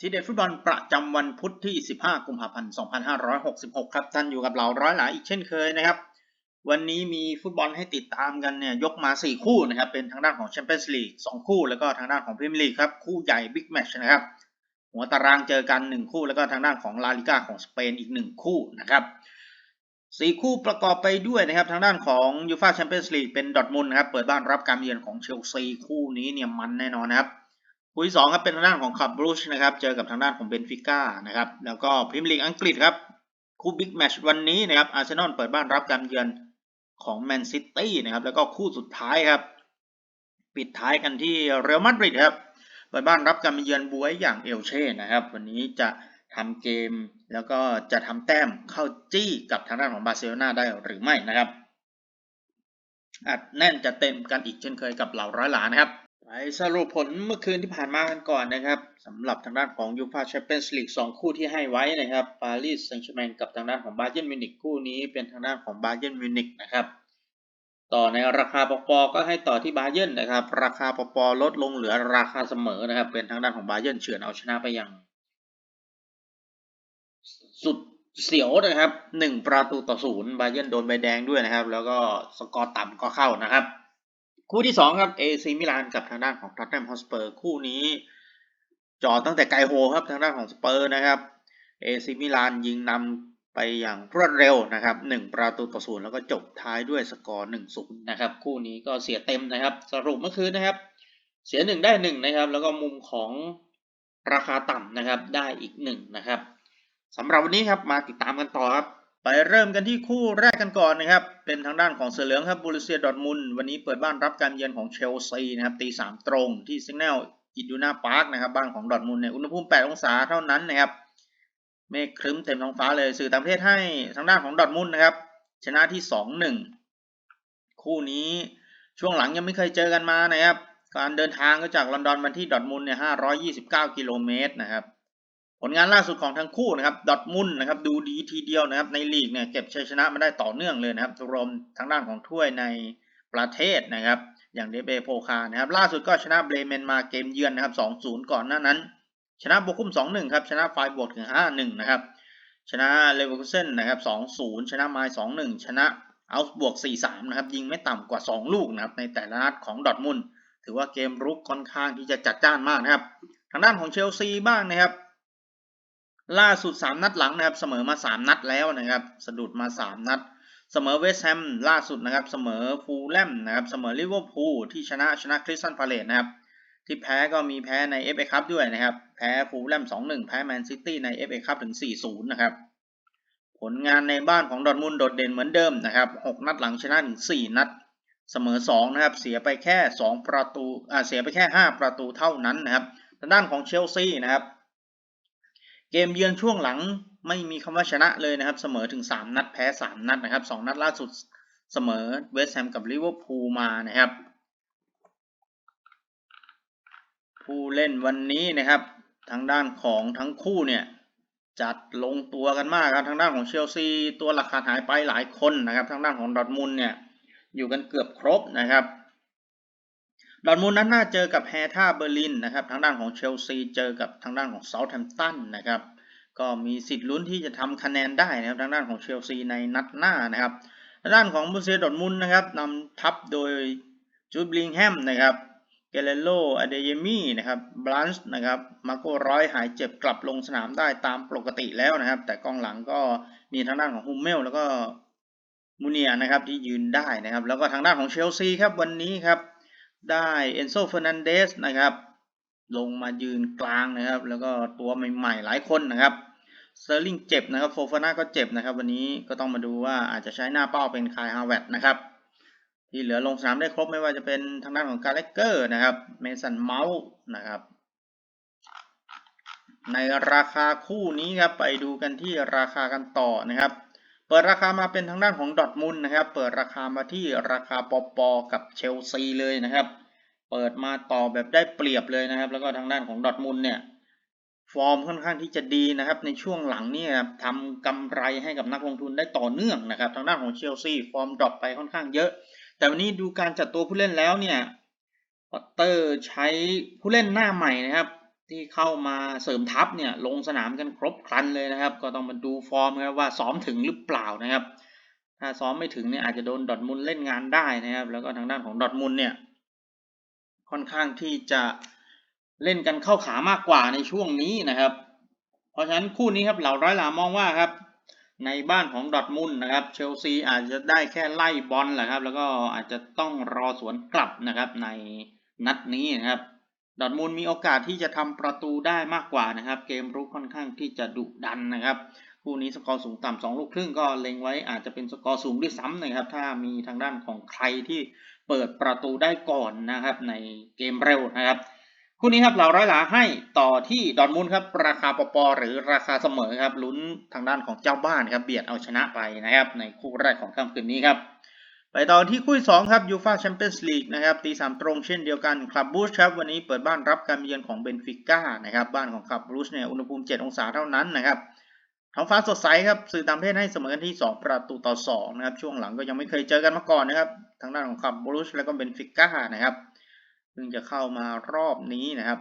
ที่เด็ดฟุตบอลประจำวันพุธที่ 15 กุมภาพันธ์ 2566 ครับ ท่านอยู่กับเราร้อยหลายอีกเช่นเคยนะครับ วันนี้มีฟุตบอลให้ติดตามกันเนี่ยยกมา 4 คู่นะครับ เป็นทางด้านของแชมเปี้ยนส์ลีก 2 คู่ แล้วก็ทางด้านของพรีเมียร์ลีกครับ คู่ใหญ่บิ๊กแมชนะครับ หัวตารางเจอกัน 1 คู่ แล้วก็ทางด้านของลาลิก้าของสเปนอีก 1 คู่นะครับสี่คู่ประกอบไปด้วยนะครับทางด้านของยูฟาแชมเปี้ยนส์ลีกเป็นดอทมุนนะครับ เปิดบ้านรับการเยือนของเชลซีคู่นี้เนี่ยมันแน่นอนนะครับ คู่ที่สองครับเป็นทางด้านของคับบรูชนะครับเจอกับทางด้านของเบนฟิก้านะครับแล้วก็พรีเมียร์ลีกอังกฤษครับคู่บิ๊กแมตช์วันนี้นะครับอาร์เซนอลเปิดบ้านรับการเยือนของแมนซิตี้นะครับแล้วก็คู่สุดท้ายครับ ปิดท้ายกันที่เรอัลมาดริดครับเปิดบ้านรับการมาเยือนบวยอย่างเอลเช่นะครับ วันนี้จะทำเกมแล้วก็จะทำแต้มเข้าจี้กับทางด้านของบาร์เซโลนาได้หรือไม่นะครับอัดแน่นจะเต็มกันอีกเช่นเคยกับเหล่าร้อยหลานะครับ ไปสรุปผลเมื่อคืนที่ผ่านมากันก่อนนะครับสำหรับทางด้านของยูฟาแชมเปี้ยนส์ลีกสองคู่ที่ให้ไว้นะครับปารีสแซงต์แชร์แมงกับทางด้านของบาเยิร์นมิวนิกคู่นี้เป็นทางด้านของบาเยิร์นมิวนิกนะครับต่อในราคาปปก็ให้ต่อที่บาเยิร์นนะครับ ราคาปปลดลงเหลือราคาเสมอนะครับ เป็นทางด้านของบาเยิร์นเฉือนเอาชนะไปอย่างสุดเสียวนะครับหนึ่งประตูต่อศูนย์บาเยิร์นโดนใบแดงด้วยนะครับ แล้วก็สกอร์ต่ำก็เข้านะครับ คู่ที่สองครับเอซีมิลานกับทางด้านของท็อตแนมฮอสเปอร์คู่นี้จอดตั้งแต่ไกลโฮครับทางด้านของสเปอร์นะครับเอซีมิลานยิงนำไปอย่างรวดเร็วนะครับหนึ่งประตูต่อศูนย์แล้วก็จบท้ายด้วยสกอร์หนึ่งศูนย์นะครับคู่นี้ก็เสียเต็มนะครับ สรุปเมื่อคืนนะครับ เสียหนึ่งได้หนึ่งนะครับ แล้วก็มุมของราคาต่ำนะครับได้อีกหนึ่งนะครับสำหรับวันนี้ครับมาติดตามกันต่อครับ ไปเริ่มกันที่คู่แรกกันก่อนนะครับ เป็นทางด้านของเสือเหลืองครับบูริเซียดอทมุนวันนี้เปิดบ้านรับการเยือนของเชลซีนะครับตีสามตรงที่ซิงเนลอิดูนาพาร์คนะครับบ้านของดอทมุนเนี่ยอุณหภูมิ 8 องศาเท่านั้นนะครับเมฆครึ้มเต็มท้องฟ้าเลยสื่อต่างประเทศให้ทางด้านของดอทมุนนะครับ ชนะที่ 2-1 คู่นี้ช่วงหลังยังไม่เคยเจอกันมานะครับ การเดินทางก็จากลอนดอนมาที่ดอทมุนเนี่ย529 กิโลเมตรนะครับ ผลงานล่าสุดของทั้งคู่นะครับดอทมุนนะครับดูดีทีเดียวนะครับในลีกเนี่ยเก็บชัยชนะมาได้ต่อเนื่องเลยนะครับรวมทางด้านของถ้วยในประเทศนะครับอย่างเดเบโพคานะครับล่าสุดก็ชนะเบรเมนมาเกมเยือนนะครับ2-0 ก่อนหน้านั้น ชนะโบคุม2-1ครับชนะไฟบวกถึง5-1นะครับชนะเลเวอร์คูเซนนะครับ2-0 ชนะไมล์2-1 ชนะเอัลส์บวก 4-3 นะครับ ยิงไม่ต่ำกว่า 2 ลูกนะครับ ในแต่ละนัดของดอทมุนถือว่าเกมรุกค่อนข้างที่จะจัดจ้านมากนะครับ ทางด้านของเชลซีบ้างนะครับ ล่าสุด 3 นัดหลังนะครับ เสมอมา 3 นัดแล้วนะครับ สะดุดมา 3 นัด เสมอเวสต์แฮมล่าสุดนะครับ เสมอฟูลแลมนะครับ เสมอลิเวอร์พูลที่ชนะชนะคริสตันพาเลตนะครับ ที่แพ้ก็มีแพ้ใน FA คัพด้วยนะครับ แพ้ฟูลแลม 2-1 แพ้แมนซิตี้ใน FA คัพถึง 4-0 นะครับ ผลงานในบ้านของดอทมุนโดดเด่นเหมือนเดิมนะครับ 6 นัดหลังชนะถึง 4 นัด เสมอ 2 นะครับ เสียไปแค่ 2 ประตู อ่า เสียไปแค่ 5 ประตูเท่านั้นนะครับ ทางด้านของเชลซีนะครับ เกมเยือนช่วงหลังไม่มีคำว่าชนะเลยนะครับ เสมอถึง 3 นัดแพ้ 3 นัดนะครับ 2 นัดล่าสุดเสมอเวสต์แฮมกับลิเวอร์พูลมานะครับ ผู้เล่นวันนี้นะครับ ทางด้านของทั้งคู่เนี่ย จัดลงตัวกันมากครับ ทางด้านของเชลซีตัวหลักขาดหายไปหลายคนนะครับ ทางด้านของดอทมุนด์เนี่ยอยู่กันเกือบครบนะครับ ดอทมุนนั้นน่าเจอกับแฮท่าเบอร์ลินนะครับ ทางด้านของเชลซีเจอกับทางด้านของเซาท์แฮมป์ตันนะครับ ก็มีสิทธิ์ลุ้นที่จะทำคะแนนได้นะครับ ทางด้านของเชลซีในนัดหน้านะครับ ทางด้านของบูเซียดอร์ทมุนนะครับนำทัพโดยจูดบลิงแฮมนะครับเกเรโลอเดเยมีนะครับบลันช์นะครับมาโกร้อยหายเจ็บกลับลงสนามได้ตามปกติแล้วนะครับ แต่กองหลังก็มีทางด้านของฮุมเมลแล้วก็มูเนียนะครับที่ยืนได้นะครับ แล้วก็ทางด้านของเชลซีครับวันนี้ครับ ได้เอนโซเฟอร์นันเดสนะครับ ลงมายืนกลางนะครับ แล้วก็ตัวใหม่ๆหลายคนนะครับเซอร์ลิงเจ็บนะครับโฟฟาน่าก็เจ็บนะครับ วันนี้ก็ต้องมาดูว่าอาจจะใช้หน้าเป้าเป็นคายฮาวเวตนะครับ ที่เหลือลงสนามได้ครบไม่ว่าจะเป็นทางด้านของกาเลเกอร์นะครับเมสันเมาส์นะครับ ในราคาคู่นี้ครับไปดูกันที่ราคากันต่อนะครับ เปิดราคามาเป็นทางด้านของดอทมุนนะครับ เปิดราคามาที่ราคาปอปอกับเชลซีเลยนะครับ เปิดมาต่อแบบได้เปรียบเลยนะครับ แล้วก็ทางด้านของดอทมุนเนี่ยฟอร์มค่อนข้างที่จะดีนะครับ ในช่วงหลังเนี่ยทำกำไรให้กับนักลงทุนได้ต่อเนื่องนะครับ ทางด้านของเชลซีฟอร์มดรอปไปค่อนข้างเยอะ แต่วันนี้ดูการจัดตัวผู้เล่นแล้วเนี่ยพอตเตอร์ใช้ผู้เล่นหน้าใหม่นะครับ ที่เข้ามาเสริมทัพเนี่ยลงสนามกันครบครันเลยนะครับ ก็ต้องมาดูฟอร์มครับว่าซ้อมถึงหรือเปล่านะครับ ถ้าซ้อมไม่ถึงเนี่ยอาจจะโดนดอทมุนเล่นงานได้นะครับ แล้วก็ทางด้านของดอทมุนเนี่ย ค่อนข้างที่จะเล่นกันเข้าขามากกว่าในช่วงนี้นะครับ เพราะฉะนั้นคู่นี้ครับเหล่าร้อยหลามองว่าครับ ในบ้านของดอทมุนนะครับเชลซีอาจจะได้แค่ไล่บอลแหละครับ แล้วก็อาจจะต้องรอสวนกลับนะครับในนัดนี้นะครับ ดอทมุนมีโอกาสที่จะทำประตูได้มากกว่านะครับ เกมรุกค่อนข้างที่จะดุดันนะครับคู่นี้สกอร์สูงต่ำสองลูกครึ่งก็เล็งไว้อาจจะเป็นสกอร์สูงด้วยซ้ำนะครับ ถ้ามีทางด้านของใครที่เปิดประตูได้ก่อนนะครับในเกมเร็วนะครับคู่นี้ครับเราร้อยหลาให้ต่อที่ดอนมุนครับราคาปปหรือราคาเสมอครับลุ้นทางด้านของเจ้าบ้านครับเบียดเอาชนะไปนะครับ ในคู่แรกของค่ำคืนนี้ครับ ไปต่อที่คู่สองครับยูฟาแชมเปี้ยนส์ลีกนะครับตีสามตรงเช่นเดียวกันคลับบูชครับวันนี้เปิดบ้านรับการเยือนของเบนฟิก้านะครับบ้านของคลับบูชเนี่ยอุณหภูมิ 7 องศาเท่านั้นนะครับท้องฟ้าสดใสครับสื่อตางประเทศให้เสมอกันที่ 2 ประตูต่อ2นะครับช่วงหลังก็ยังไม่เคยเจอกันมาก่อนนะครับทางด้านของคลับบูชแล้วก็เบนฟิก้านะครับเพิ่งจะเข้ามารอบนี้นะครับ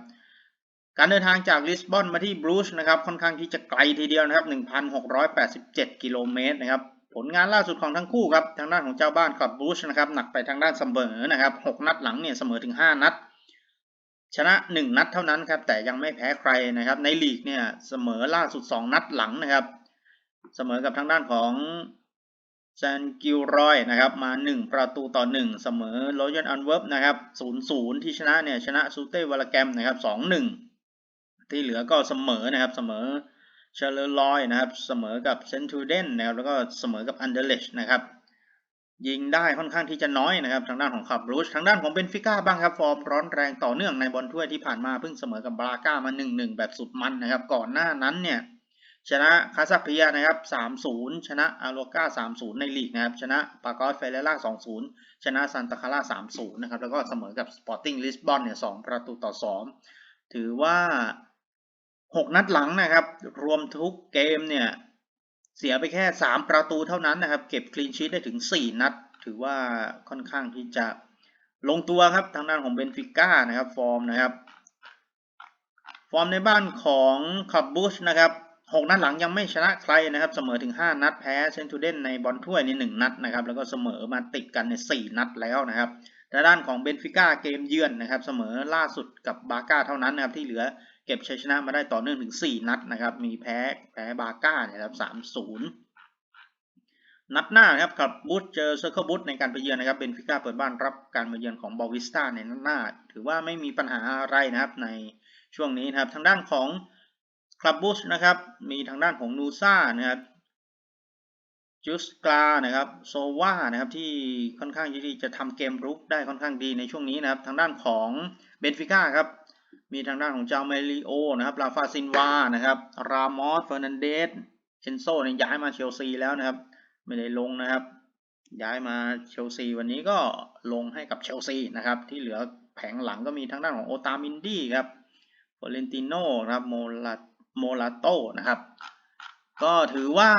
การเดินทางจากลิสบอนมาที่บรูซนะครับค่อนข้างที่จะไกลทีเดียวนะครับ1,687กิโลเมตรนะครับ ผลงานล่าสุดของทั้งคู่ครับทางด้านของเจ้าบ้านกับบรูซนะครับหนักไปทางด้านเสมอนะครับ6นัดหลังเนี่ยเสมอถึง 5 นัด ชนะ 1 นัดเท่านั้นครับแต่ยังไม่แพ้ใครนะครับในลีกเนี่ยเสมอล่าสุด 2 นัดหลังนะครับเสมอกับทางด้านของแซนกิลรอยนะครับมา 1 ประตูต่อ 1 เสมอโรยันอันเวิร์บนะครับ0-0 ที่ชนะเนี่ยชนะซูเต้วาลแกมนะครับ2-1 ที่เหลือก็เสมอนะครับเสมอ เชลเลอร์ลอยนะครับเสมอกับเซนทูเดนนะครับแล้วก็เสมอกับอันเดเลชนะครับยิงได้ค่อนข้างที่จะน้อยนะครับ ทางด้านของขับรูชทางด้านของเบนฟิก้าบ้างครับฟอร์มร้อนแรงต่อเนื่องในบอลถ้วยที่ผ่านมาเพิ่งเสมอกับบราก้ามา 1-1 แบบสุดมันนะครับ ก่อนหน้านั้นเนี่ยชนะคาซัคเพียนะครับ 3-0 ชนะอาโลกา3-0 ในลีกนะครับ ชนะปากอสเฟเรล่า 2-0 ชนะซันตาคาร่า 3-0 นะครับ แล้วก็เสมอกับสปอร์ติ้งลิสบอนเนี่ย 2 ประตูต่อ 2 ถือว่า หกนัดหลังนะครับ รวมทุกเกมเนี่ยเสียไปแค่สามประตูเท่านั้นนะครับ เก็บคลีนชีตได้ถึงสี่นัด ถือว่าค่อนข้างที่จะลงตัวครับทางด้านของเบนฟิก้านะครับ ฟอร์มนะครับ ฟอร์มในบ้านของคับบูชนะครับหกนัดหลังยังไม่ชนะใครนะครับ เสมอถึงห้านัดแพ้เซนตูเดนในบอลถ้วยนี่หนึ่งนัดนะครับ แล้วก็เสมอมาติดกันในสี่นัดแล้วนะครับแต่ด้านของเบนฟิก้าเกมเยือนนะครับ เสมอล่าสุดกับบาก้าเท่านั้นนะครับที่เหลือ เก็บชัยชนะมาได้ต่อเนื่องถึง 4 นัดนะครับ มีแพ้แพ้บาก้าเนี่ยครับ3-0นัดหน้านะครับกับบูธเจอเซอร์เคิลบูธในการไปเยือนนะครับเบนฟิก้าเปิดบ้านรับการมาเยือนของบอวิสตาในนัดหน้า ถือว่าไม่มีปัญหาอะไรนะครับในช่วงนี้นะครับ ทางด้านของคลับบูชนะครับ มีทางด้านของนูซ่านะครับจูสกานะครับโซวานะครับที่ค่อนข้างที่จะทำเกมรุกได้ค่อนข้างดีในช่วงนี้นะครับ ทางด้านของเบนฟิก้าครับ มีทางด้านของเจ้าเมลิโอนะครับลาฟาซินวานะครับรามอสเฟอร์นันเดสเชนโซเนี่ยย้ายมาเชลซีแล้วนะครับ ไม่ได้ลงนะครับ ย้ายมาเชลซีวันนี้ก็ลงให้กับเชลซีนะครับ ที่เหลือแผงหลังก็มีทางด้านของโอตามินดี้ครับฟอเรนติโนนะครับโมลาโมลาโตนะครับ ก็ถือว่า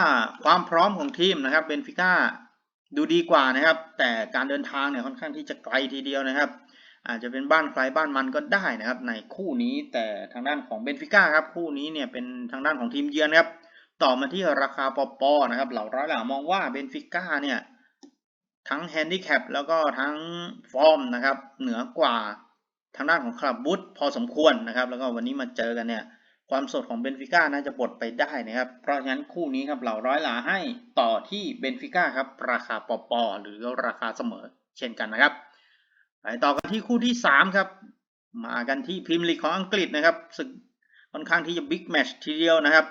ความพร้อมของทีมนะครับเบนฟิก้าดูดีกว่านะครับ แต่การเดินทางเนี่ยค่อนข้างที่จะไกลทีเดียวนะครับ อาจจะเป็นบ้านใครบ้านมันก็ได้นะครับ ในคู่นี้แต่ทางด้านของเบนฟิก้าครับคู่นี้เนี่ยเป็นทางด้านของทีมเยือนครับต่อมาที่ราคาปอปอนะครับ เหล่าร้อยเหล่ามองว่าเบนฟิก้าเนี่ยทั้งแฮนดิแคปแล้วก็ทั้งฟอร์มนะครับเหนือกว่าทางด้านของคลับบุตพอสมควรนะครับ แล้วก็วันนี้มาเจอกันเนี่ยความสดของเบนฟิก้าน่าจะบดไปได้นะครับ เพราะฉะนั้นคู่นี้ครับเหล่าร้อยหลาให้ต่อที่เบนฟิก้าครับราคาปอปอหรือราคาเสมอเช่นกันนะครับ ไปต่อกันที่คู่ที่สามครับ มากันที่พรีเมียร์ลีกของอังกฤษนะครับศึกค่อนข้างที่จะบิ๊กแมช์ทีเดียวนะครับ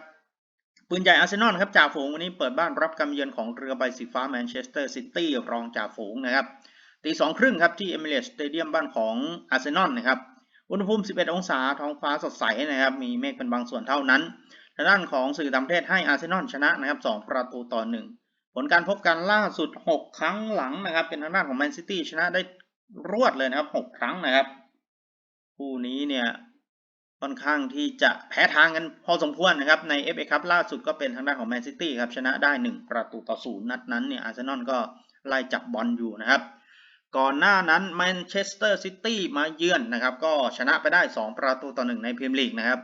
ปืนใหญ่อาร์เซนอลครับจ่าฝูงวันนี้เปิดบ้านรับการเยือนของเรือใบสีฟ้าแมนเชสเตอร์ซิตี้รองจ่าฝูงนะครับตีสองครึ่งครับที่เอมิเรตสเตเดียมบ้านของอาร์เซนอลนะครับอุณหภูมิ 11 องศาท้องฟ้าสดใสนะครับ มีเมฆเป็นบางส่วนเท่านั้นทางด้านของสื่อต่างประเทศให้อาร์เซนอลชนะนะครับ 2 ประตูต่อ 1 ผลการพบกันล่าสุด 6 ครั้งหลังนะครับ เป็นทางด้านของแมนซิตี้ชนะได้ รวดเลยนะครับ6ครั้งนะครับ คู่นี้เนี่ยค่อนข้างที่จะแพ้ทางกันพอสมควรนะครับ ใน FA คัพล่าสุดก็เป็นทางด้านของแมนซิตี้ครับ ชนะได้ 1 ประตูต่อ0นัดนั้นเนี่ยอาร์เซนอลก็ไล่จับบอลอยู่นะครับ ก่อนหน้านั้นแมนเชสเตอร์ซิตี้มาเยือนนะครับ ก็ชนะไปได้ 2 ประตูต่อหนึ่งในพรีเมียร์ลีกนะครับ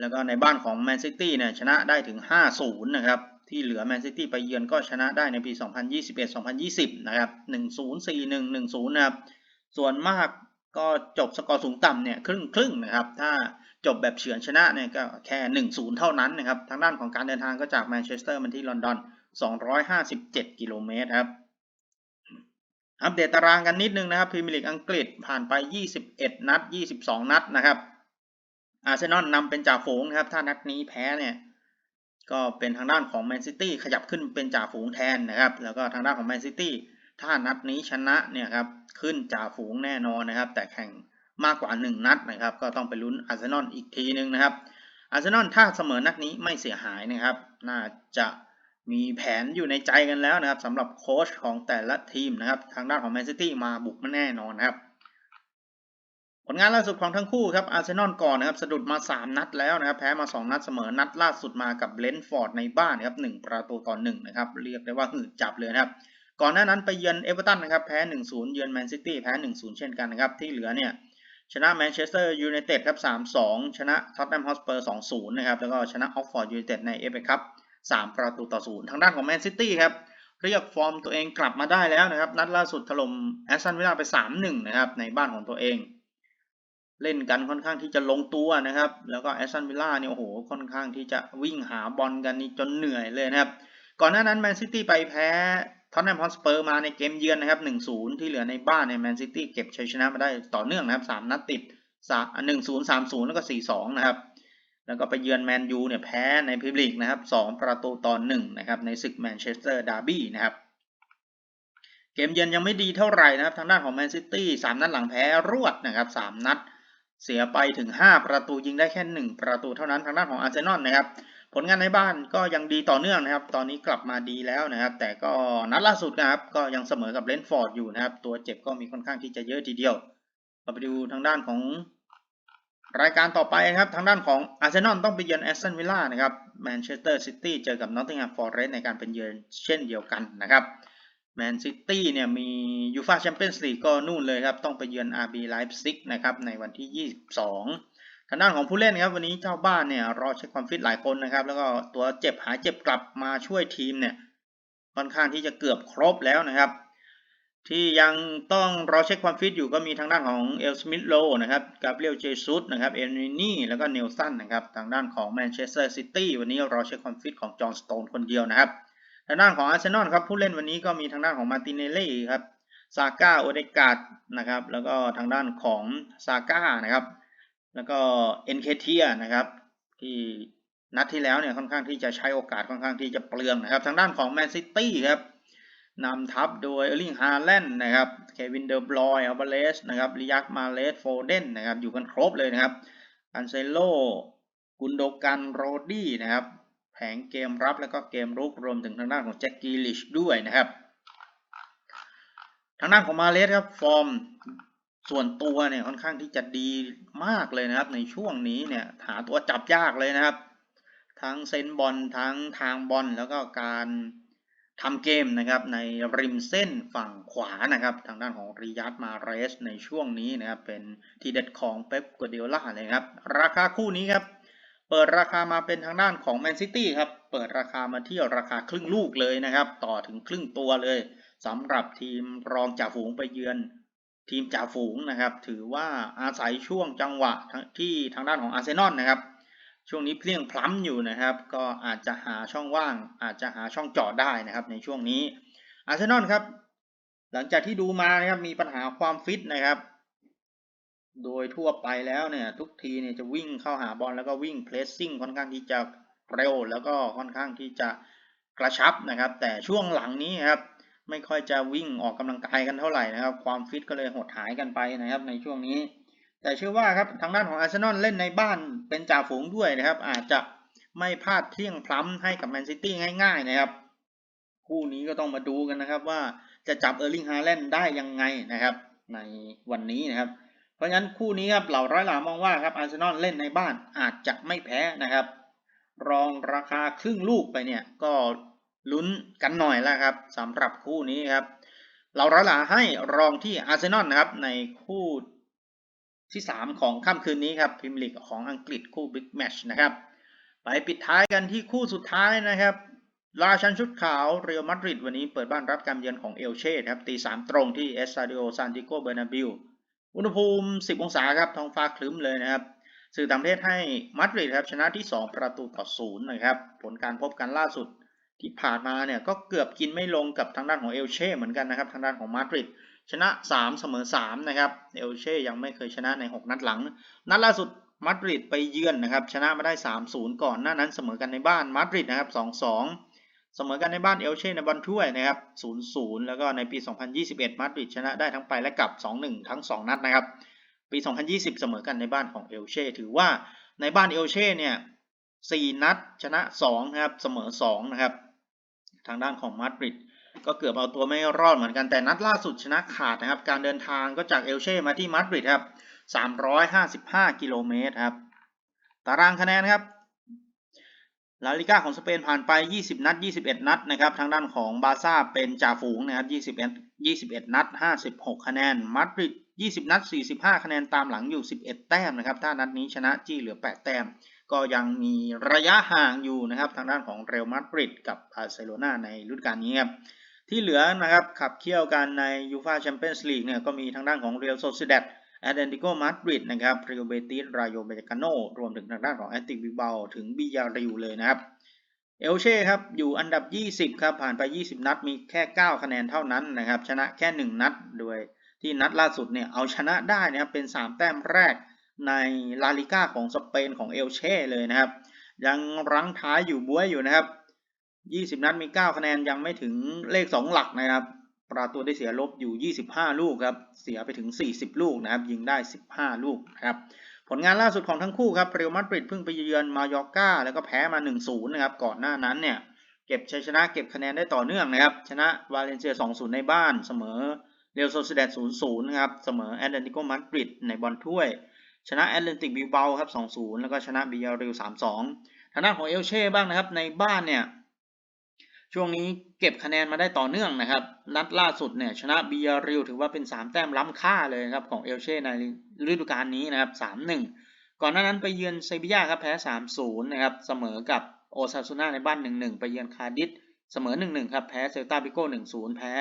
แล้วก็ในบ้านของแมนซิตี้เนี่ยชนะได้ถึง 5-0 นะครับ ที่เหลือแมนซิตี้ไปเยือนก็ชนะได้ในปี 2021-2020 นะครับ 1-0 4-1 1-0 นะครับ ส่วนมากก็จบสกอร์สูงต่ำเนี่ยครึ่งครึ่งนะครับ ถ้าจบแบบเฉือนชนะเนี่ยก็แค่ 1-0 เท่านั้นนะครับ ทางด้านของการเดินทางก็จากแมนเชสเตอร์มาที่ลอนดอน 257 กิโลเมตรครับ อัปเดตตารางกันนิดนึงนะครับพรีเมียร์ลีกอังกฤษผ่านไป 21 นัด 22 นัดนะครับอาร์เซนอลนำเป็นจ่าฝูงนะครับ ถ้านัดนี้แพ้เนี่ย ก็เป็นทางด้านของแมนซิตี้ขยับขึ้นเป็นจ่าฝูงแทนนะครับ แล้วก็ทางด้านของแมนซิตี้ถ้านัดนี้ชนะเนี่ยครับขึ้นจ่าฝูงแน่นอนนะครับ แต่แข่งมากกว่า 1 นัดนะครับ ก็ต้องไปลุ้นอาร์เซนอลอีกทีนึงนะครับอาร์เซนอลถ้าเสมอนัดนี้ไม่เสียหายนะครับ น่าจะมีแผนอยู่ในใจกันแล้วนะครับสำหรับโค้ชของแต่ละทีมนะครับ ทางด้านของแมนซิตี้มาบุกมาแน่นอนนะครับ ผลงานล่าสุดของทั้งคู่ครับอาร์เซนอลก่อนนะครับสะดุดมา 3 นัดแล้วนะครับแพ้มา 2 นัดเสมอนัดล่าสุดมากับเลนฟอร์ดในบ้านนะครับ1ประตูต่อ1นะครับเรียกได้ว่าหืดจับเลยนะครับก่อนหน้านั้นไปเยือนเอเวอร์ตันนะครับแพ้ 1-0 เยือนแมนซิตี้แพ้ 1-0 เช่นกันนะครับที่เหลือเนี่ยชนะแมนเชสเตอร์ยูไนเต็ดครับ3-2 ชนะท็อตแนมฮอสเปอร์ 2-0 นะครับแล้วก็ชนะออกฟอร์ดยูไนเต็ดในเอฟเอคัพ3ประตูต่อ0ทางด้านของแมนซิตี้ครับเรียกฟอร์มตัวเองกลับมาได้แล้วนะครับนัดล่าสุดถล่มแอสตันวิลล่าไป 3-1 นะครับในบ้านของตัวเอง เล่นกันค่อนข้างที่จะลงตัวนะครับ แล้วก็แอสตันวิลล่าเนี่ยโอ้โหค่อนข้างที่จะวิ่งหาบอลกันนี่จนเหนื่อยเลยนะครับ ก่อนหน้านั้นแมนซิตี้ไปแพ้ท็อตแนมฮอสเปอร์มาในเกมเยือนนะครับ 1-0 ที่เหลือในบ้านเนี่ยแมนซิตี้เก็บชัยชนะมาได้ต่อเนื่องนะครับ 3 นัดติดหนึ่งศูนย์สามศูนย์แล้วก็สี่สองนะครับ แล้วก็ไปเยือนแมนยูเนี่ยแพ้ในพรีเมียร์ลีกนะครับสองประตูต่อหนึ่งนะครับในศึกแมนเชสเตอร์ดาร์บี้นะครับเกมเยือนยังไม่ดีเท่าไหร่นะครับ ทางด้านของแมนซิตี้สามนัดหลังแพ้รวดนะครับสามนัด เสียไปถึง 5 ประตูยิงได้แค่ 1 ประตูเท่านั้นทางด้านของอาร์เซนอลนะครับผลงานในบ้านก็ยังดีต่อเนื่องนะครับ ตอนนี้กลับมาดีแล้วนะครับ แต่ก็นัดล่าสุดนะครับ ก็ยังเสมอกับเลนฟอร์ดอยู่นะครับ ตัวเจ็บก็มีค่อนข้างที่จะเยอะทีเดียวเราไปดูทางด้านของรายการต่อไปนะครับ ทางด้านของอาร์เซนอลต้องไปเยือนแอสตันวิลล่านะครับแมนเชสเตอร์ซิตี้เจอกับนอตติงแฮมฟอร์เรสในการเป็นเยือนเช่นเดียวกันนะครับ แมนซิตี้เนี่ยมียูฟาแชมเปี้ยนส์ลีกก็นู่นเลยครับ ต้องไปเยือนอาร์บีไลฟ์ซิกนะครับในวันที่ 22 ทางด้านของผู้เล่นครับ วันนี้เจ้าบ้านเนี่ยรอเช็คความฟิตหลายคนนะครับ แล้วก็ตัวเจ็บหายเจ็บกลับมาช่วยทีมเนี่ยค่อนข้างที่จะเกือบครบแล้วนะครับ ที่ยังต้องรอเช็คความฟิตอยู่ก็มีทางด้านของเอลสมิธโลนะครับกาเบรียลเจซุสนะครับเอลนินี่แล้วก็เนลสันนะครับทางด้านของแมนเชสเตอร์ซิตี้วันนี้รอเช็คความฟิตของจอห์นสโตนคนเดียวนะครับ ทางด้านของอาร์เซนอลครับผู้เล่นวันนี้ก็มีทางด้านของมาร์ติเนลลี่ครับซาก้าโอเดกาดนะครับ แล้วก็ทางด้านของซาก้านะครับ แล้วก็เอนเคเทียนะครับ ที่นัดที่แล้วเนี่ยค่อนข้างที่จะใช้โอกาสค่อนข้างที่จะเปลืองนะครับ ทางด้านของแมนซิตี้ครับนำทัพโดยเออร์ลิงฮาแลนด์นะครับเควินเดอร์บลอยอัลบเลสนะครับริยักมาเลสโฟเดนนะครับ อยู่กันครบเลยนะครับอันเซโลกุนโดกันโรดี้นะครับ แผงเกมรับแล้วก็เกมรุกรวมถึงทางด้านของแจ็คกีลิชด้วยนะครับ ทางด้านของมาเลสครับฟอร์มส่วนตัวเนี่ยค่อนข้างที่จะดีมากเลยนะครับ ในช่วงนี้เนี่ยหาตัวจับยากเลยนะครับ ทั้งเซนบอลทั้งทางบอลแล้วก็การทำเกมนะครับในริมเส้นฝั่งขวานะครับ ทางด้านของริยัตมาเรสในช่วงนี้นะครับ เป็นทีเด็ดของเป๊ปกัวเดียล่าเลยครับ ราคาคู่นี้ครับ เปิดราคามาเป็นทางด้านของแมนซิตี้ครับ เปิดราคามาที่ราคาครึ่งลูกเลยนะครับ ต่อถึงครึ่งตัวเลยสำหรับทีมรองจ่าฝูงไปเยือน ทีมจ่าฝูงนะครับ ถือว่าอาศัยช่วงจังหวะที่ทางด้านของอาร์เซนอลนะครับ ช่วงนี้เพลียงพล้ำอยู่นะครับ ก็อาจจะหาช่องว่าง อาจจะหาช่องเจาะได้นะครับ ในช่วงนี้อาร์เซนอลครับ หลังจากที่ดูมานะครับมีปัญหาความฟิตนะครับ โดยทั่วไปแล้วเนี่ยทุกทีเนี่ยจะวิ่งเข้าหาบอลแล้วก็วิ่งเพลสซิ่งค่อนข้างที่จะเร็วแล้วก็ค่อนข้างที่จะกระชับนะครับ แต่ช่วงหลังนี้ครับไม่ค่อยจะวิ่งออกกำลังกายกันเท่าไหร่นะครับ ความฟิตก็เลยหดหายกันไปนะครับในช่วงนี้ แต่เชื่อว่าครับทางด้านของอาร์เซนอลเล่นในบ้านเป็นจ่าฝูงด้วยนะครับ อาจจะไม่พลาดเที่ยงพล้ำให้กับแมนซิตี้ง่ายๆนะครับ คู่นี้ก็ต้องมาดูกันนะครับว่าจะจับเออร์ลิงฮาแลนด์ได้ยังไงนะครับ ในวันนี้นะครับ เพราะฉะนั้นคู่นี้ครับเหล่าร้อยหลามองว่าครับอาร์เซนอลเล่นในบ้านอาจจะไม่แพ้นะครับ รองราคาครึ่งลูกไปเนี่ยก็ลุ้นกันหน่อยแล้วครับสำหรับคู่นี้ครับเราระลาให้รองที่อาร์เซนอลนะครับในคู่ที่ 3 ของค่ำคืนนี้ครับพรีเมียร์ลีกของอังกฤษคู่บิ๊กแมชนะครับไปปิดท้ายกันที่คู่สุดท้ายนะครับ ราชันชุดขาวเรอัลมาดริดวันนี้เปิดบ้านรับการเยือนของเอลเช่ครับตีสามตรงที่เอสซาดิโอซานติโกเบอร์นาบิล อุณหภูมิ 10 องศาครับท้องฟ้าคลึ้มเลยนะครับ สื่อต่างประเทศให้มาดริดครับชนะที่ 2 ประตูต่อศูนย์นะครับ ผลการพบกันล่าสุดที่ผ่านมาเนี่ยก็เกือบกินไม่ลงกับทางด้านของเอลเช่เหมือนกันนะครับ ทางด้านของมาดริดชนะ 3 เสมอ 3 นะครับ เอลเช่ยังไม่เคยชนะใน 6 นัดหลัง นัดล่าสุดมาดริดไปเยือนนะครับ ชนะมาได้ 3-0 ก่อนหน้านั้นเสมอกันในบ้านมาดริดนะครับ 2-2 เสมอกันในบ้านเอลเช่ในบอลถ้วยนะครับ 0-0 แล้วก็ในปี 2021 มาดริดชนะได้ทั้งไปและกลับ 2-1 ทั้ง 2 นัดนะครับ ปี 2020 เสมอกันในบ้านของเอลเช่ ถือว่าในบ้านเอลเช่เนี่ย 4 นัดชนะ 2 นะครับ เสมอ 2 นะครับ ทางด้านของมาดริดก็เกือบเอาตัวไม่รอดเหมือนกัน แต่นัดล่าสุดชนะขาดนะครับ การเดินทางก็จากเอลเช่มาที่มาดริดครับ 355 กิโลเมตรครับ ตารางคะแนนครับ ลาลิก้าของสเปนผ่านไป 20 นัด 21 นัดนะครับ ทางด้านของบาซ่าเป็นจ่าฝูงนะครับ 21 21 นัด 56 คะแนน มาดริด 20 นัด 45 คะแนน ตามหลังอยู่ 11 แต้มนะครับ ถ้านัดนี้ชนะจี้เหลือ 8 แต้ม ก็ยังมีระยะห่างอยู่นะครับ ทางด้านของเรอัลมาดริดกับบาร์เซโลนาในฤดูกาลนี้ครับ ที่เหลือนะครับขับเคี่ยวกันในยูฟาแชมเปี้ยนส์ลีกเนี่ยก็มีทางด้านของเรอัลโซซิเดต แอตเลติโกมาดริดนะครับเรอัลเบติสรายโยเบกาโนรวมถึงทางด้านของแอตติกบิเบาถึงบิยาริวเลยนะครับ เอลเช่ครับ อยู่อันดับ 20 ครับ ผ่านไป 20 นัดมีแค่ 9 คะแนนเท่านั้นนะครับ ชนะแค่ 1 นัดโดยที่นัดล่าสุดเนี่ย เอาชนะได้นะครับ เป็น 3 แต้มแรกในลาลิก้าของสเปนของเอลเช่เลยนะครับ ยังรั้งท้ายอยู่บ้วยอยู่นะครับ 20 นัดมี 9 คะแนนยังไม่ถึงเลข 2 หลักนะครับ ประตูได้เสียลบอยู่ 25 ลูกครับ เสียไปถึง 40 ลูกนะครับ ยิงได้ 15 ลูกนะครับ ผลงานล่าสุดของทั้งคู่ครับ เรอัลมาดริดเพิ่งไปเยือนมายอร์กาแล้วก็แพ้มา 1-0 นะครับ ก่อนหน้านั้นเนี่ย เก็บชัยชนะเก็บคะแนนได้ต่อเนื่องนะครับ ชนะวาเลนเซีย 2-0 ในบ้าน เสมอเรอัลโซซิเดต0-0 นะครับ เสมอแอตเลติโกมาดริดในบอลถ้วย ชนะแอตเลติกบิลเบาครับ 2-0 แล้วก็ชนะบิยาเรล3-2 ทางด้านของเอลเช่บ้างนะครับ ในบ้านเนี่ย ช่วงนี้ เก็บคะแนนมาได้ต่อเนื่องนะครับ นัดล่าสุดเนี่ยชนะบิยาริลถือว่าเป็น 3 แต้มล้ำค่าเลยครับของเอลเช่ในฤดูกาลนี้นะครับ 3-1 ก่อนหน้านั้นไปเยือนเซบียาครับแพ้ 3-0 นะครับ เสมอกับโอซาซูน่าในบ้าน 1-1 ไปเยือนคาร์ดิสเสมอ 1-1 ครับ แพ้เซลตาบิโก้ 1-0 แพ้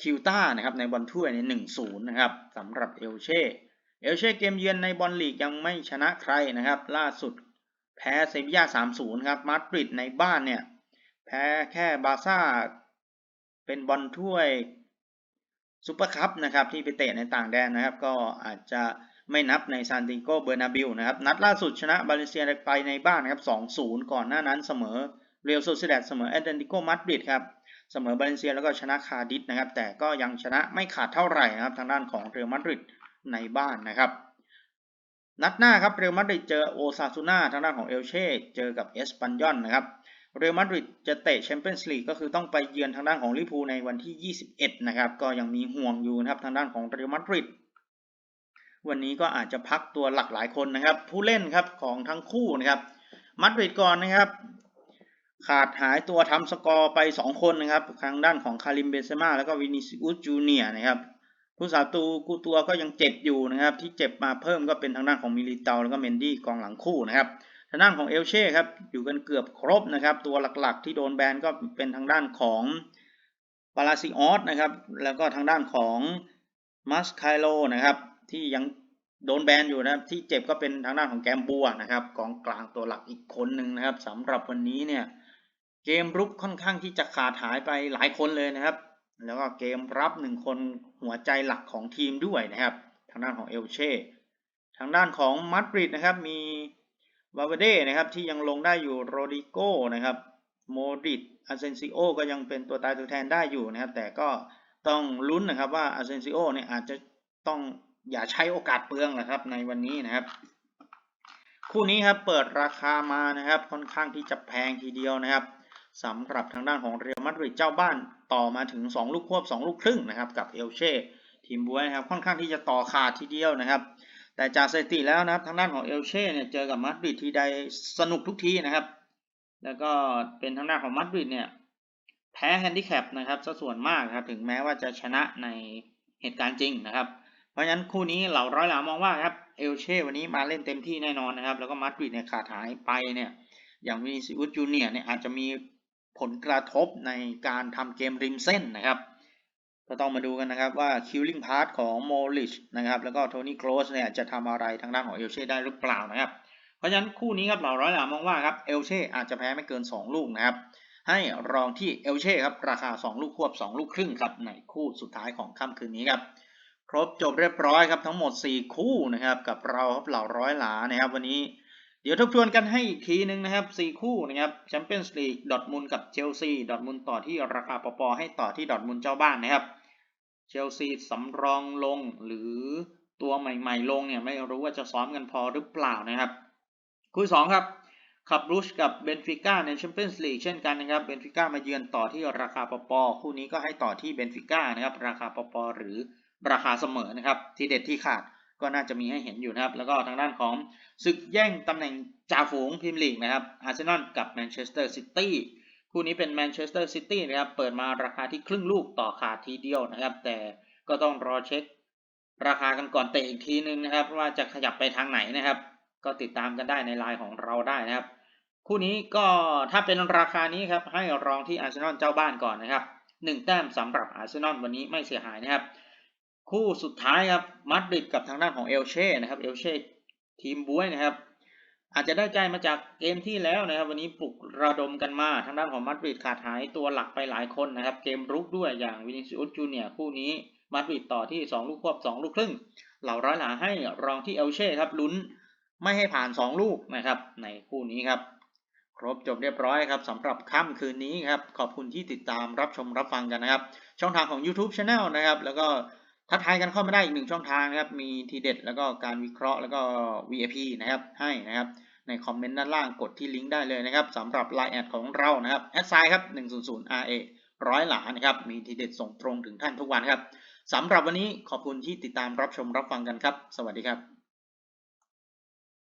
คิวต้านะครับในบอลถ้วยใน1-0 นะครับสำหรับเอลเช่ เอลเช่เกมเยือนในบอลลีกยังไม่ชนะใครนะครับ ล่าสุดแพ้เซบียา3-0 ครับมาดริดในบ้านเนี่ย แพ้แค่บาซ่า เป็นบอลถ้วยซูเปอร์คัพนะครับที่ไปเตะในต่างแดนนะครับ ก็อาจจะไม่นับในซานติโกเบอร์นาบิลนะครับ นัดล่าสุดชนะบาเลนเซียไปในบ้านนะครับ 2-0 ก่อนหน้านั้นเสมอเรอัลโซซิเดตเสมอแอตเลติโกมาดริดครับเสมอบาเลนเซียแล้วก็ชนะคาร์ดิสนะครับ แต่ก็ยังชนะไม่ขาดเท่าไหร่นะครับ ทางด้านของเรอัลมาดริดในบ้านนะครับ นัดหน้าครับเรอัลมาดริดเจอโอซาซูน่าทางด้านของเอลเช่เจอกับเอสปันยอนนะครับ เรอัลมาดริดจะเตะแชมเปี้ยนส์ลีกก็คือต้องไปเยือนทางด้านของลิเวอร์พูลในวันที่ 21 นะครับ ก็ยังมีห่วงอยู่นะครับทางด้านของเรอัลมาดริดวันนี้ก็อาจจะพักตัวหลักหลายคนนะครับ ผู้เล่นครับของทั้งคู่นะครับมาดริดก่อนนะครับ ขาดหายตัวทำสกอร์ไป 2 คนนะครับทางด้านของคาริมเบเซม่าแล้วก็วินิซิอุสจูเนียนะครับผู้สาตูกูตัวก็ยังเจ็บอยู่นะครับ ที่เจ็บมาเพิ่มก็เป็นทางด้านของมิลิเตาแล้วก็เมนดี้กองหลังคู่นะครับ ทางด้านของเอลเช่ครับอยู่กันเกือบครบนะครับ ตัวหลักๆ ที่โดนแบนก็เป็นทางด้านของปาราซิออสนะครับ แล้วก็ทางด้านของมัสไคโลนะครับที่ยังโดนแบนอยู่นะครับ ที่เจ็บก็เป็นทางด้านของแกมบัวนะครับกองกลางตัวหลักอีกคนหนึ่งนะครับสำหรับวันนี้เนี่ยเกมรุกค่อนข้างที่จะขาดหายไปหลายคนเลยนะครับ แล้วก็เกมรับหนึ่งคนหัวใจหลักของทีมด้วยนะครับ ทางด้านของเอลเช่ทางด้านของมาดริดนะครับมี วาเวเดนะครับที่ยังลงได้อยู่โรดิโกนะครับโมดริดอาเซนซิโอก็ยังเป็นตัวตายตัวแทนได้อยู่นะครับ แต่ก็ต้องลุ้นนะครับว่าอาเซนซิโอเนี่ยอาจจะต้องอย่าใช้โอกาสเปลืองนะครับในวันนี้นะครับ คู่นี้ครับเปิดราคามานะครับค่อนข้างที่จะแพงทีเดียวนะครับสำหรับทางด้านของเรอัลมาดริดเจ้าบ้านต่อมาถึง 2 ลูกควบ 2 ลูกครึ่งนะครับกับเอลเช่ทีมบัวนะครับค่อนข้างที่จะต่อขาดทีเดียวนะครับ แต่จากสถิติแล้วนะครับทางด้านของเอลเช่เนี่ยเจอกับมาดริดทีใดสนุกทุกทีนะครับ แล้วก็เป็นทางด้านของมาดริดเนี่ยแพ้แฮนดิแคปนะครับซะส่วนมากครับถึงแม้ว่าจะชนะในเหตุการณ์จริงนะครับ เพราะฉะนั้นคู่นี้เหล่าร้อยหลามองว่าครับเอลเช่วันนี้มาเล่นเต็มที่แน่นอนนะครับ แล้วก็มาดริดเนี่ยขาดหายไปเนี่ยอย่างวินิซิอุสจูเนียเนี่ยอาจจะมีผลกระทบในการทำเกมริมเส้นนะครับ ก็ต้องมาดูกันนะครับว่าคิลลิ่งพาร์ทของโมลิชนะครับแล้วก็โทนี่โคลสเนี่ยจะทำอะไรทางด้านของเอลเช่ได้หรือเปล่านะครับ เพราะฉะนั้นคู่นี้ครับเหล่าร้อยหลามองว่าครับเอลเช่อาจจะแพ้ไม่เกิน 2 ลูกนะครับให้รองที่เอลเช่ครับราคา 2 ลูกควบ 2 ลูกครึ่งครับในคู่สุดท้ายของค่ำคืนนี้ครับครบจบเรียบร้อยครับทั้งหมด 4 คู่นะครับกับเราครับเหล่าร้อยหลานะครับวันนี้ เดี๋ยวทบทวนกันให้อีกทีหนึ่งนะครับ 4 คู่นะครับแชมเปี้ยนส์ลีกดอทมุนกับเชลซีดอทมุนต่อที่ราคาปปให้ต่อที่ดอทมุนเจ้าบ้านนะครับ เชลซีสำรองลงหรือตัวใหม่ๆลงเนี่ยไม่รู้ว่าจะซ้อมกันพอหรือเปล่านะครับ คู่ที่สองครับขับรูชกับเบนฟิก้าในแชมเปี้ยนส์ลีกเช่นกันนะครับเบนฟิก้ามาเยือนต่อที่ราคาปปคู่นี้ก็ให้ต่อที่เบนฟิก้านะครับราคาปปหรือราคาเสมอนะครับ ที่เด็ดที่ขาด ก็น่าจะมีให้เห็นอยู่นะครับ แล้วก็ทางด้านของศึกแย่งตำแหน่งจ่าฝูงพรีเมียร์ลีกนะครับอาร์เซนอลกับแมนเชสเตอร์ซิตี้คู่นี้เป็นแมนเชสเตอร์ซิตี้นะครับ เปิดมาราคาที่ครึ่งลูกต่อขาดทีเดียวนะครับ แต่ก็ต้องรอเช็ค ราคากันก่อนเตะอีกทีนึงนะครับ ว่าจะขยับไปทางไหนนะครับ ก็ติดตามกันได้ในไลน์ของเราได้นะครับ คู่นี้ก็ถ้าเป็นราคานี้ครับให้รองที่อาร์เซนอลเจ้าบ้านก่อนนะครับหนึ่งแต้มสำหรับอาร์เซนอลวันนี้ไม่เสียหายนะครับ คู่สุดท้ายครับมาดริดกับทางด้านของเอลเช่นะครับเอลเช่ทีมบุ้ยนะครับ อาจจะได้ใจมาจากเกมที่แล้วนะครับ วันนี้ปลุกระดมกันมาทางด้านของมาดริดขาดหายตัวหลักไปหลายคนนะครับ เกมรุกด้วยอย่างวินิซิอุสจูเนียคู่นี้มาดริดต่อที่ 2 ลูกควบ 2 ลูกครึ่ง เหล่าร้อยหลาให้รองที่เอลเช่ครับลุ้นไม่ให้ผ่าน 2 ลูกนะครับ ในคู่นี้ครับ ครบจบเรียบร้อยครับสำหรับค่ำคืนนี้ครับ ขอบคุณที่ติดตามรับชมรับฟังกันนะครับ ช่องทางของ YouTube Channel นะครับ แล้วก็ ทักทายกันเข้ามาได้อีกหนึ่งช่องทางนะครับ มีทีเด็ดแล้วก็การวิเคราะห์แล้วก็ VIP นะครับ ให้นะครับ ในคอมเมนต์ด้านล่างกดที่ลิงก์ได้เลยนะครับสำหรับ Line แอดของเรานะครับแอดไซครับ100 RA ร้อยหลานะครับ มีทีเด็ดส่งตรงถึงท่านทุกวันครับสำหรับวันนี้ขอบคุณที่ติดตามรับชมรับฟังกันครับ สวัสดีครับ